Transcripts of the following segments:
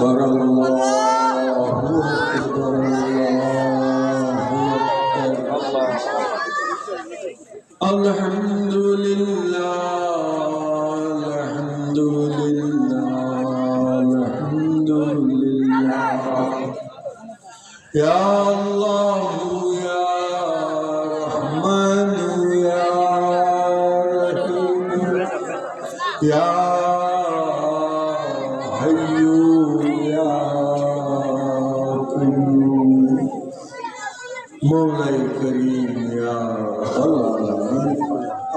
أكبر الله أكبر الله الحمد لله الحمد لله الحمد لله يا الله يا رحمن يا رحيم يا মৌলাই করিম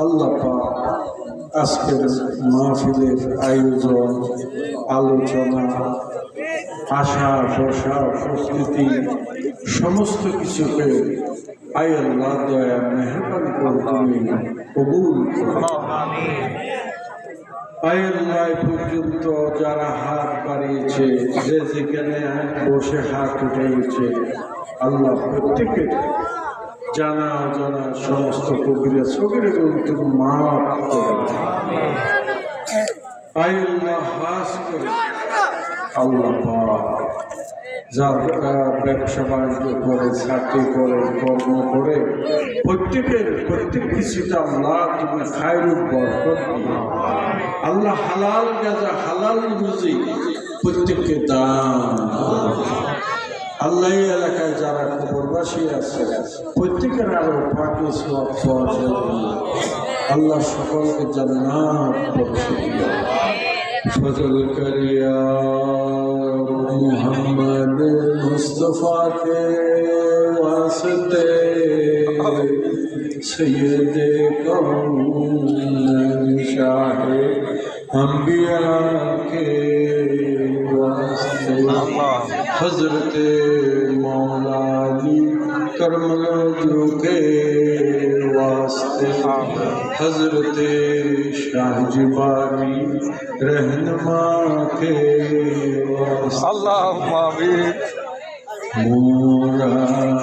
আল্লাহ। আজকের মাহফিলের আয়োজন, আলোচনা, আশা, ভরসা সংস্কৃতি সমস্ত কিছুকে আয়াল্লাহ দয়া, মেহরবানি করে তুমি কবুল করো আয় আল্লাহ এ পর্যন্ত যারা হাত বাড়িয়েছে, যে যেখানে বসে হাত উঠেছে আল্লাহ প্রত্যেকের জানা জানা সমস্ত কবিরা ছবির কিন্তু মা করে আয় আল্লাহ হাস করে আল্লাহ যারা ব্যবসা বাণিজ্য করে, চাকরি করে, কর্ম করে প্রত্যেকের প্রত্যেক কিছুটা আল্লাহ তুমি খায়রূপ বরকত। আল্লাহ হালাল গাজা হালাল রুজি প্রত্যেককে দান আল্লাহ এলাকায় যারা কবরবাসী আছে, প্রত্যেকের আরও পাকে আল্লাহ সকলকে জান্নাত করিয়া मुस्तफ़ा के वास्ते सैद शाह अम्बिया के वास्ते हज़रत मौला जी करमलो के वास्ते हज़रत शाहजी बारी रहनमा के वास्ते अल्लाह 蓦然